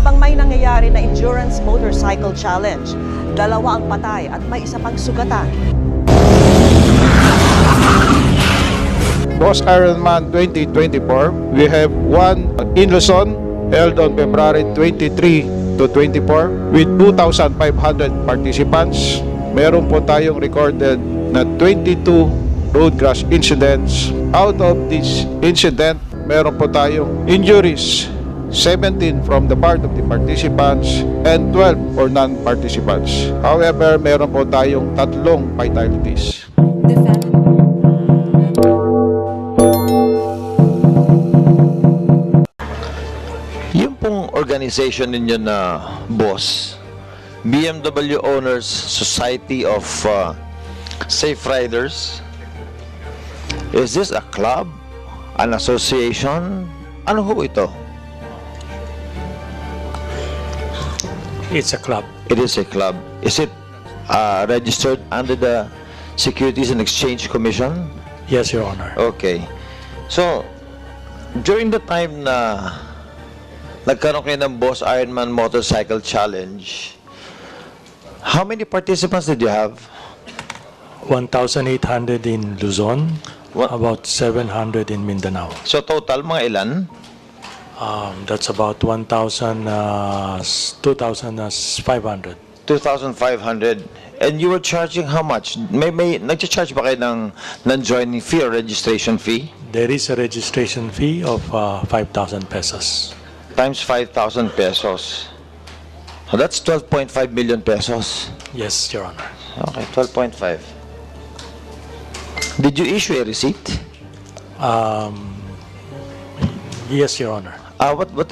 habang may nangyayari na Endurance Motorcycle Challenge. Dalawa ang patay at may isa pang sugatan. Boss Ironman 2024, we have one in Luzon held on February 23 to 24 with 2,500 participants. Meron po tayong recorded na 22 road crash incidents. Out of this incident, meron po tayong injuries 17 from the part of the participants and 12 for non-participants. However, meron po tayong tatlong fatalities. Yung pong organization ninyo na boss, BMW Owners Society of uh, Safe Riders, is this a club? An association? Ano ho ito? It's a club. It is a club. Is it uh, registered under the Securities and Exchange Commission? Yes, Your Honor. Okay. So, during the time na nagkaroon kayo ng Boss Ironman Motorcycle Challenge, how many participants did you have? 1,800 in Luzon, What? about 700 in Mindanao. So, total, mga ilan? Um, that's about 1,000, uh, s- 2,500. 2,500. And you were charging how much? May, may, nag-charge ba kayo ng, ng joining fee or registration fee? There is a registration fee of uh, 5,000 pesos. Times 5,000 pesos. So that's 12.5 million pesos. Yes, Your Honor. Okay, 12.5. Did you issue a receipt? Um, yes, Your Honor. Uh, what what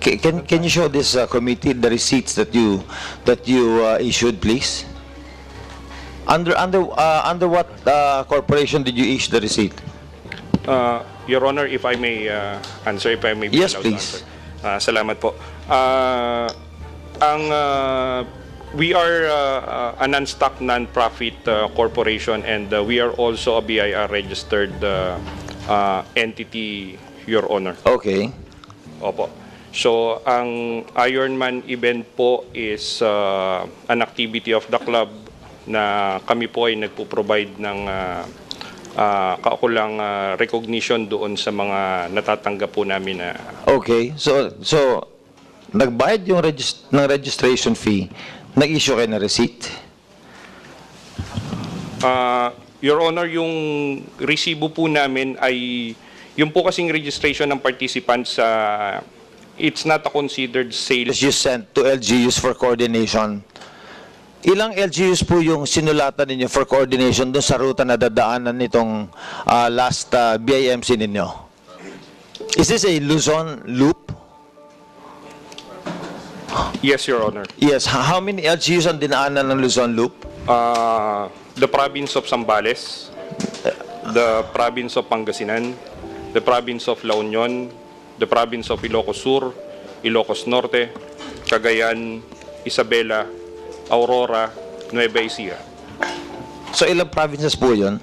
can can you show this uh, committee the receipts that you that you uh, issued, please? Under under uh, under what uh, corporation did you issue the receipt? Uh, Your Honor, if I may uh, answer, if I may be Yes, allowed to please. answer. Uh, salamat po. Uh, ang uh, we are uh, uh, a non-stock non-profit uh, corporation and uh, we are also a BIR registered uh, uh, entity, Your Honor. Okay. Opo. So, ang Ironman event po is uh, an activity of the club na kami po ay nagpo-provide ng uh, uh, kaukulang uh, recognition doon sa mga natatanggap po namin na Okay. So so nagbayad yung regis- ng registration fee, nag-issue kayo ng receipt. Uh, Your Honor, yung resibo po namin ay yung po kasing registration ng participants sa it's not a considered sales You sent to LGUs for coordination. Ilang LGUs po yung sinulatan ninyo for coordination dun sa ruta na dadaanan nitong uh, last uh, BIMC ninyo? Is this a Luzon loop? Yes, Your Honor. Yes. How many LGUs ang dinaanan ng Luzon loop? Uh, the province of Zambales, the province of Pangasinan, the province of La Union, the province of Ilocos Sur, Ilocos Norte, Cagayan, Isabela, Aurora, Nueva Ecija. So ilang provinces po yun?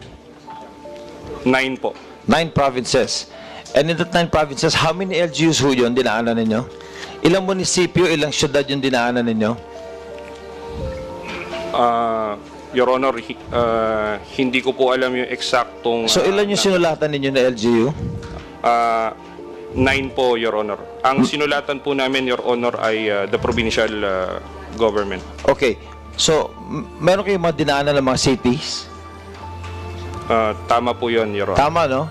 Nine po. Nine provinces. And in that nine provinces, how many LGUs ho yun dinaanan ninyo? Ilang munisipyo, ilang syudad yung dinaanan ninyo? Uh, Your Honor, hi- uh, hindi ko po alam yung eksaktong... So uh, ilan yung sinulatan ninyo na LGU? uh, nine po, Your Honor. Ang sinulatan po namin, Your Honor, ay uh, the provincial uh, government. Okay. So, m- meron kayong mga dinaanan ng mga cities? Uh, tama po yun, Your Honor. Tama, no?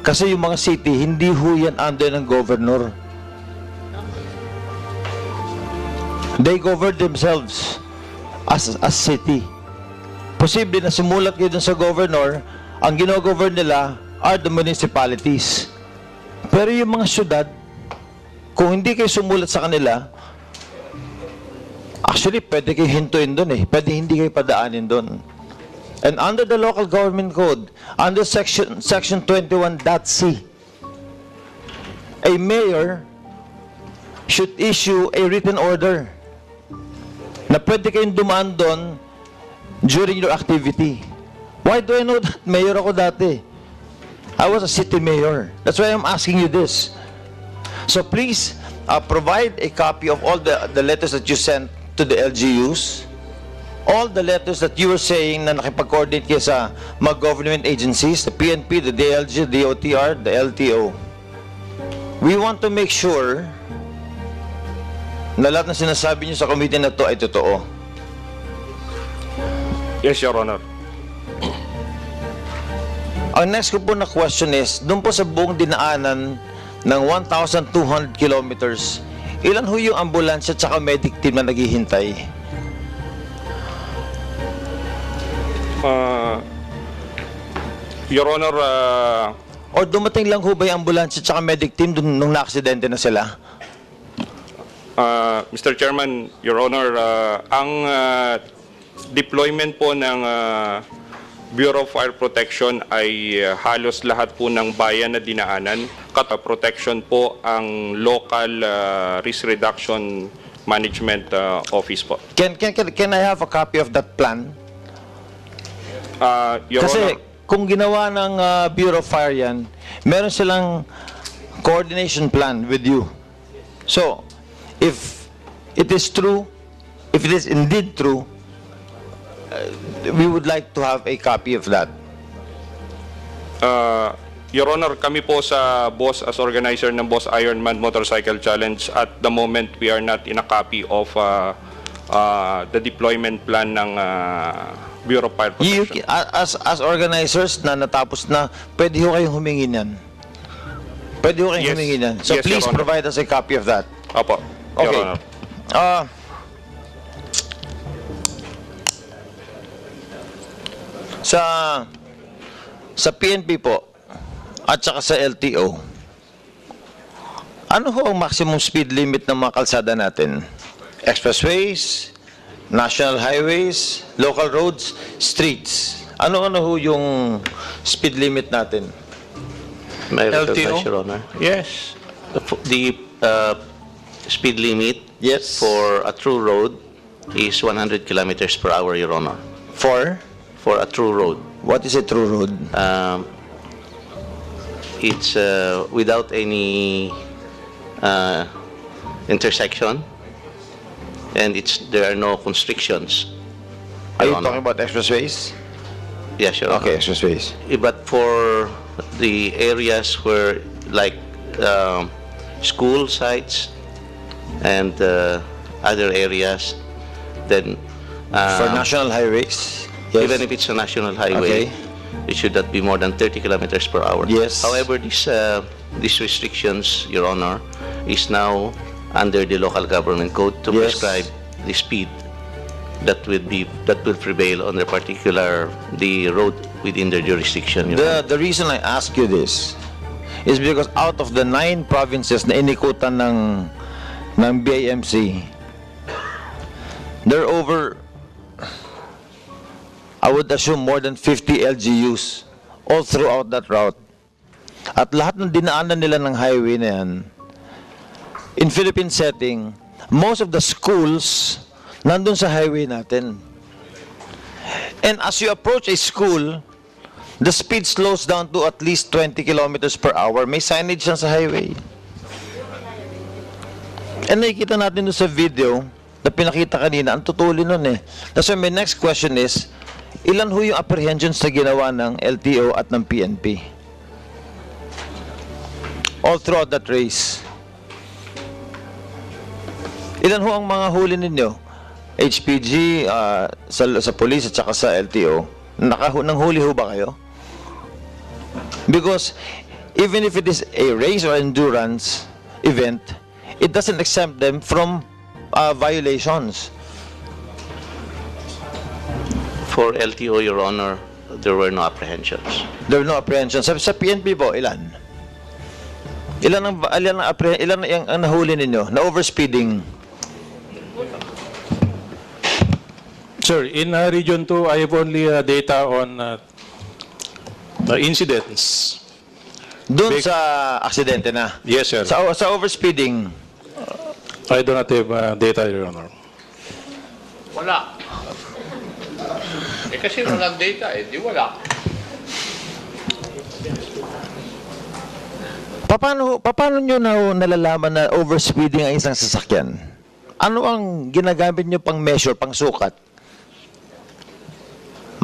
Kasi yung mga city, hindi ho yan under ng governor. They govern themselves as as city. Posible na sumulat kayo sa governor, ang ginogovern nila are the municipalities. Pero yung mga syudad, kung hindi kayo sumulat sa kanila, actually, pwede kayo hintuin dun eh. Pwede hindi kayo padaanin dun. And under the local government code, under section section 21.c, a mayor should issue a written order na pwede kayong dumaan doon during your activity. Why do I know that? Mayor ako dati. I was a city mayor. That's why I'm asking you this. So please, uh, provide a copy of all the, the letters that you sent to the LGUs, all the letters that you were saying na nakipag-coordinate kayo sa mga government agencies, the PNP, the DLG, the DOTR, the LTO. We want to make sure na lahat ng sinasabi niyo sa committee na to ay totoo. Yes, Your Honor. Ang next ko po na question is, doon po sa buong dinaanan ng 1,200 kilometers, ilan ho yung ambulansya at saka medic team na naghihintay? Uh, Your Honor, uh, O dumating lang ho ba yung ambulansya at saka medic team dun, nung na-aksidente na sila? uh, Mr. Chairman, Your Honor, uh, ang uh, deployment po ng uh, Bureau of Fire Protection ay uh, halos lahat po ng bayan na dinaanan. Kata protection po ang local uh, risk reduction management uh, office po. Can, can, can, can I have a copy of that plan? Uh, Your Kasi Honor, kung ginawa ng uh, Bureau of Fire yan, meron silang coordination plan with you. So, if it is true, if it is indeed true, we would like to have a copy of that. uh, Your Honor, kami po sa boss as organizer ng Boss Ironman Motorcycle Challenge at the moment we are not in a copy of uh, uh, the deployment plan ng uh, Bureau of Fire You, Protection. as, as organizers na natapos na, pwede ho kayong humingi niyan. Pwede ho kayong Yes. humingi niyan. So Yes, Your please Honor. provide us a copy of that. Opo, Your Okay. Honor. Ah. Sa sa PNP po at saka sa LTO. Ano ho ang maximum speed limit ng mga kalsada natin? Expressways, national highways, local roads, streets. Ano-ano ho yung speed limit natin? May LTO? Your Honor? Yes. The uh, speed limit Yes. for a true road is 100 kilometers per hour, Your Honor. For For a true road. what is a true road? Um, It's uh, without any uh, intersection, and it's, there are no constrictions. Are you talking about expressways? Yes, Honor. Okay, expressways. Eh, But for the areas where, like, um, school sites and uh, other areas, then For uh, national highways? Yes. even if it's a national highway, Okay. it should not be more than 30 kilometers per hour. Yes. However, this, uh, these restrictions, Your Honor, is now under the local government code to Yes. prescribe the speed that will be that will prevail on the particular the road within their jurisdiction. The, the reason I ask you this is because out of the nine provinces na inikutan ng, ng BIMC, there are over, I would assume more than 50 LGUs all throughout that route. At lahat ng dinaanan nila ng highway na yan, in Philippine setting, most of the schools nandun sa highway natin. And as you approach a school, the speed slows down to at least 20 kilometers per hour. May signage yan sa highway. And nakikita natin doon sa video na pinakita kanina, ang tutuli nun eh. That's why my next question is, ilan ho yung apprehensions na ginawa ng LTO at ng PNP? All throughout that race. Ilan ho ang mga huli ninyo? HPG, ah, sa, sa police at saka sa LTO. Nakahu nang huli ho ba kayo? Because even if it is a race or endurance event, it doesn't exempt them from uh, violations. For LTO, Your Honor, there were no apprehensions. There were no apprehensions. Sa, sa PNP po, ilan? Ilan ang, ilan ang, appre- ilan ang, ang nahuli ninyo na overspeeding? Sir, in uh, Region 2, I have only uh, data on uh, the incidents. Doon Big- sa aksidente na. Yes, sir. Sa, sa overspeeding, I do not have uh, data, Your Honor. Wala. Kasi walang data eh, di wala. Paano, paano nyo na nalalaman na overspeeding ang isang sasakyan? Ano ang ginagamit nyo pang measure, pang sukat?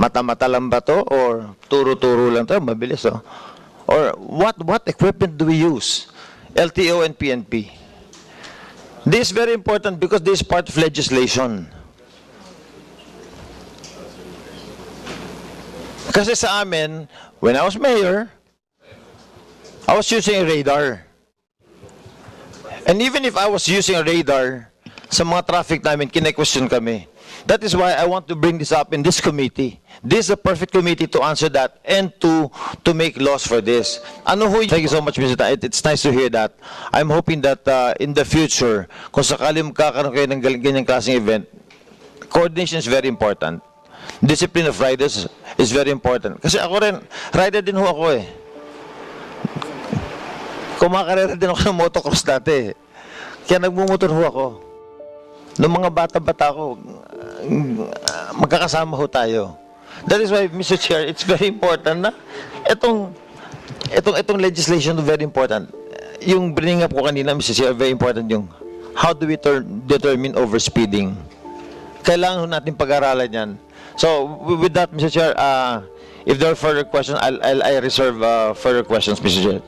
Mata-mata lang ba to? Or turo-turo lang to? Mabilis, oh. Or what, what equipment do we use? LTO and PNP. This is very important because this is part of legislation. Kasi sa amin, when I was mayor, I was using a radar. And even if I was using a radar, sa mga traffic namin, kine-question kami. That is why I want to bring this up in this committee. This is a perfect committee to answer that and to to make laws for this. Ano ho, thank you so much, Mr. Ta- It, it's nice to hear that. I'm hoping that uh, in the future, kung sakali magkakaroon kayo ng ganyang klaseng event, coordination is very important. Discipline of riders is very important. Kasi ako rin, rider din ho ako eh. Kumakarera din ako ng motocross dati. Kaya nagmumotor ho ako. Noong mga bata-bata ko, uh, magkakasama ho tayo. That is why, Mr. Chair, it's very important na itong, itong, itong legislation is very important. Yung bringing up ko kanina, Mr. Chair, very important yung how do we ter- determine overspeeding. Kailangan natin pag-aralan yan. So, with that, Mr. Chair, uh, if there are further questions, I'll, I'll I reserve uh, further questions, Mr. Chair.